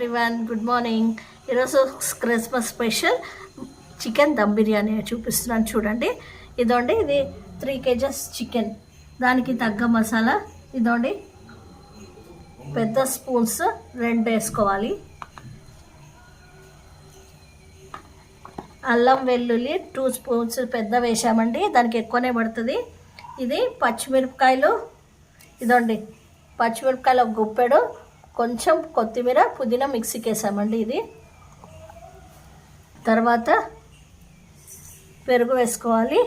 Everyone good morning ఈరోజు Christmas special chicken dum biryani చూపిస్తున్నాను చూడండి. ఇదోండి ఇది త్రీ కేజెస్ చికెన్ దానికి తగ్గ మసాలా. ఇదోండి పెద్ద స్పూన్స్ రెండు వేసుకోవాలి. అల్లం వెల్లుల్లి టూ స్పూన్స్ పెద్ద వేసామండి దానికి ఎక్కువనే పడుతుంది. ఇది పచ్చిమిరపకాయలు. ఇదండి పచ్చిమిరపకాయలు ఒక గుప్పెడు. కొంచెం కొత్తిమీర పుదీనా మిక్సీకి వేసామండి ఇది. తర్వాత పెరుగు వేసుకోవాలి.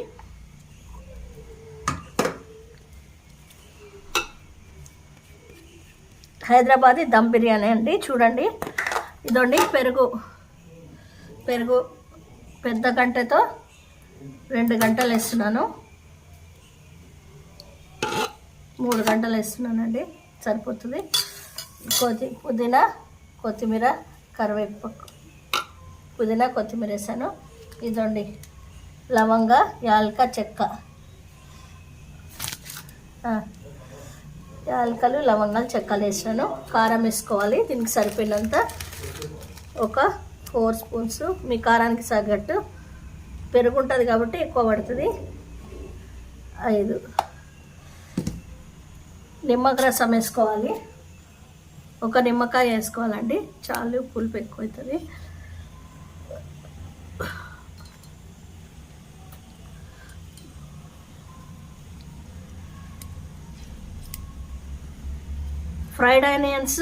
హైదరాబాదీ దమ్ బిర్యానీ అండి చూడండి. ఇదండి పెరుగు. పెరుగు పెద్ద గంటతో రెండు గంటలు వేస్తున్నాను. మూడు గంటలు వేస్తున్నానండి సరిపోతుంది. కొద్ది పుదీనా కొత్తిమీర కరివేపాకు. పుదీనా కొత్తిమీర వేసాను. ఇదండి లవంగ యాలక చెక్క. యాలకలు లవంగాలు చెక్కలు వేసాను. కారం వేసుకోవాలి. దీనికి సరిపోయినంత ఒక ఫోర్ స్పూన్స్ మీ కారానికి తగ్గట్టు పెరుగు ఉంటుంది కాబట్టి ఎక్కువ పడుతుంది. ఐదు. నిమ్మక రసం వేసుకోవాలి. ఒక నిమ్మకాయ వేసుకోవాలండి. చాలు పులుపు ఎక్కువ అవుతుంది ఫ్రైడ్ ఆనియన్స్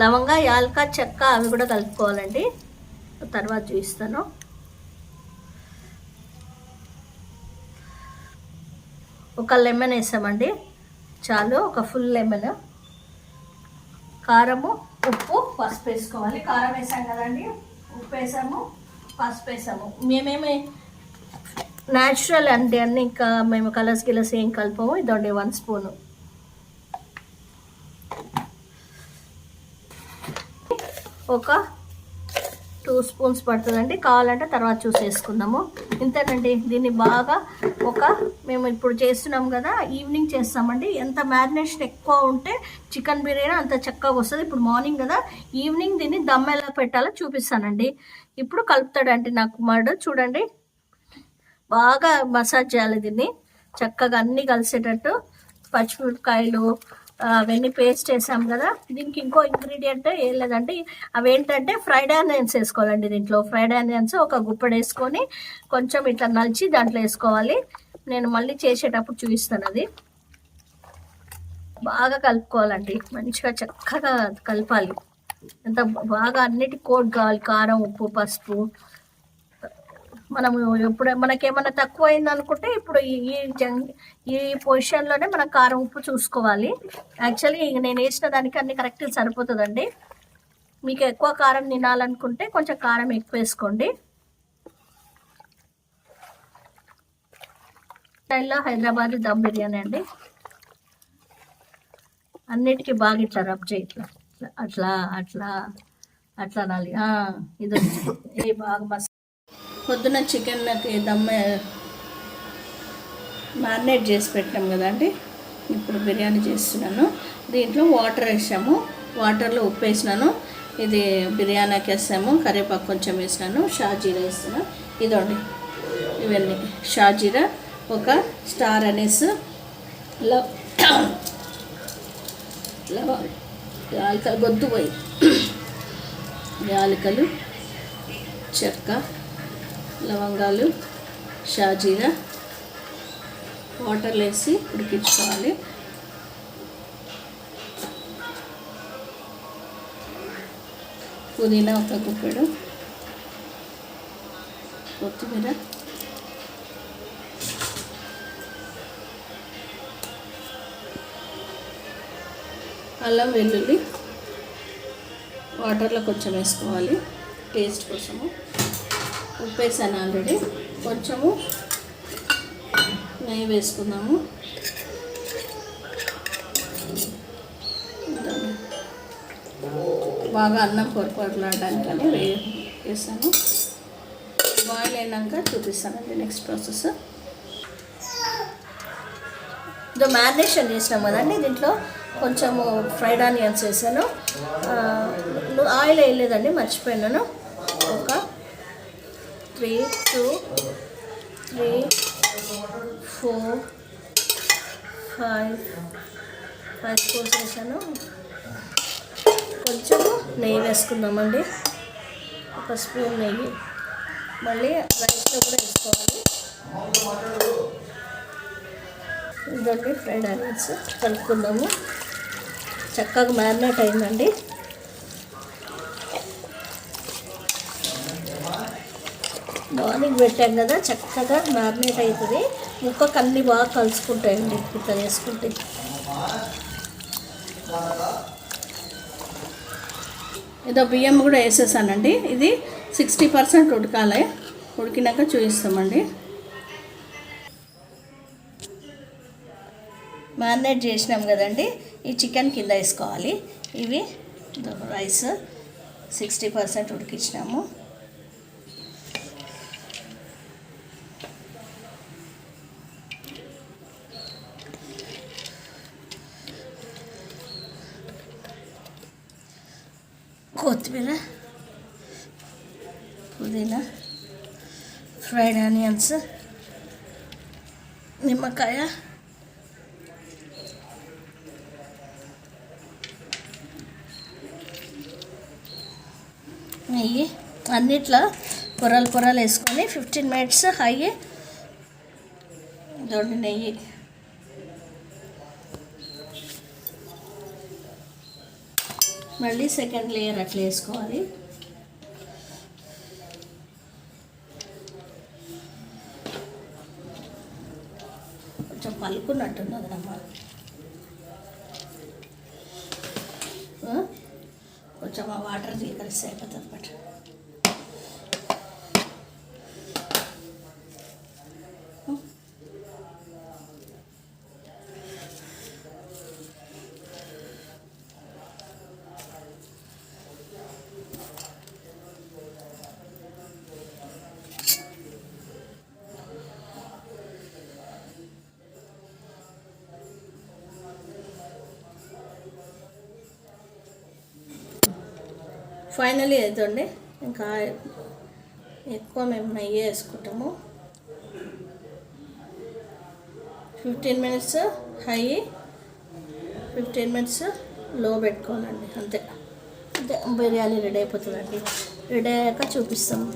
లవంగా యాలక చెక్క అవి కూడా కలుపుకోవాలండి. తర్వాత చూపిస్తాను. ఒక లెమన్ వేసామండి. చాలు ఒక ఫుల్ లెమన్. కారము ఉప్పు పసుపు వేసుకోవాలి. కారం వేసాం కదండి. ఉప్పు వేసాము పసుపు వేసాము. మేమేమి న్యాచురల్ అంటే అన్ని ఇంకా మేము కలర్స్ గిలర్స్ ఏం కలపము. ఇదండి వన్ స్పూను ఒక టూ స్పూన్స్ పడుతుందండి. కావాలంటే తర్వాత చూసేసుకుందాము ఇంతేనండి దీన్ని బాగా ఒక మేము ఇప్పుడు చేస్తున్నాం కదా ఈవినింగ్ చేస్తామండి. ఎంత మ్యారినేషన్ ఎక్కువ ఉంటే చికెన్ బిర్యానీ అంత చక్కగా వస్తుంది. ఇప్పుడు మార్నింగ్ కదా ఈవినింగ్ దీన్ని దమ్ ఎలా పెట్టాలో చూపిస్తానండి. ఇప్పుడు కలుపుతాడండి నా కుమారుడు చూడండి. బాగా మసాజ్ చేయాలి దీన్ని. చక్కగా అన్నీ కలిసేటట్టు పచ్చిమిరపకాయలు అవన్నీ పేస్ట్ వేసాం కదా. దీనికి ఇంకో ఇంగ్రీడియంట్ ఏం లేదంటే అవేంటంటే ఫ్రైడ్ ఆనియన్స్ వేసుకోవాలండి దీంట్లో. ఫ్రైడ్ ఆనియన్స్ ఒక గుప్పడు వేసుకొని కొంచెం ఇట్లా నలిచి దాంట్లో వేసుకోవాలి. నేను మళ్ళీ చేసేటప్పుడు చూపిస్తాను అది. బాగా కలుపుకోవాలండి. మంచిగా చక్కగా కలపాలి. ఎంత బాగా అన్నిటి కోట్ కావాలి. కారం ఉప్పు పసుపు. మనము ఎప్పుడు మనకేమన్నా తక్కువ అయింది అనుకుంటే ఇప్పుడు ఈ ఈ జంగ్ ఈ పొజిషన్లోనే మనం కారం ఉప్పు చూసుకోవాలి. యాక్చువల్లీ నేను వేసిన దానికి అన్ని కరెక్ట్గా సరిపోతుందండి. మీకు ఎక్కువ కారం తినాలనుకుంటే కొంచెం కారం ఎక్కువ వేసుకోండి. స్టైల్లో హైదరాబాద్ దమ్ బిర్యానీ అండి. అన్నిటికీ బాగా ఇట్లా రబ్ చేయి ఇట్లా అట్లా అట్లా అట్లా నాలి ఇది బాగా మస్తు పొద్దున చికెన్కి దమ్ మ్యారినేట్ చేసి పెట్టాం కదండి ఇప్పుడు బిర్యానీ చేస్తున్నాను. దీంట్లో వాటర్ వేసాము. వాటర్లో ఉప్పు వేసినాను. ఇది బిర్యానీకి వేసాము. కరివేపాకు కొంచెం వేసినాను. షాజీరా వేస్తున్నాను. ఇదండి ఇవన్నీ. షాజీరా ఒక స్టార్ అనేస్ లవ్ లవ యాలకలు గొద్దు పోయి. యాలకలు చెక్క లవంగాలు షాజీరా వాటర్ వేసి ఉడికించుకోవాలి. పుదీనా ఒక కుప్పడు కొత్తిమీర అల్లం వెల్లుల్లి వాటర్లో కొంచెం వేసుకోవాలి టేస్ట్ కోసము. ఉప్పు వేసాను ఆల్రెడీ. కొంచెము నెయ్యి వేసుకుందాము. బాగా అన్నం పొరపడలాడడానికి అని వే వేసాను. బాయిల్ అయినాక చూపిస్తానండి నెక్స్ట్ ప్రాసెస్. ఇదో మ్యారినేషన్ చేసినాం కదండి దీంట్లో. కొంచెము ఫ్రైడ్ ఆనియన్స్ వేసాను. ఆయిల్ వేయలేదండి మర్చిపోయినాను. Three two three four five five four చేశాను. కొంచెం నెయ్యి వేసుకుందామండి. ఒక స్పూన్ నెయ్యి. మళ్ళీ రైస్లో కూడా వేసుకోవాలి. ఇదండి ఫ్రైడ్ ఆనియన్స్ కలుపుకుందాము. చక్కగా మ్యారినేట్ అయిందండి. మార్నింగ్ పెట్టాం కదా చక్కగా మ్యారినేట్ అవుతుంది ముక్కకు అన్నీ బాగా కలుసుకుంటాయండి ఇట్లా వేసుకుంటే ఏదో బియ్యం కూడా వేసేసానండి. ఇది సిక్స్టీ పర్సెంట్ ఉడకాలి. ఉడికినాక చూపిస్తామండి. మ్యారినేట్ చేసినాం కదండి. ఈ చికెన్ కింద వేసుకోవాలి. ఇవి రైస్ సిక్స్టీ పర్సెంట్ ఉడికించినాము. కొత్తిమీర పుదీనా ఫ్రైడ్ ఆనియన్స్ నిమ్మకాయ నెయ్యి అన్నిట్లో పొరలు పొరలు వేసుకొని ఫిఫ్టీన్ మినిట్స్ హై దొండి నెయ్యి మళ్ళీ సెకండ్ లేయర్ అట్లా వేసుకోవాలి. కొంచెం పలుకున్నట్టున్నది అమ్మ. కొంచెం ఆ వాటర్ కలిసి అయిపోతుంది అనమాట ఫైనలీ అవుతుంది ఇంకా ఎక్కువ మేము నెయ్యి వేసుకుంటాము ఫిఫ్టీన్ మినిట్స్ హై ఫిఫ్టీన్ మినిట్స్లో పెట్టుకోవాలండి అంతే. అంతే బిర్యానీ రెడీ అయిపోతుందండి. రెడీ అయ్యాక చూపిస్తాము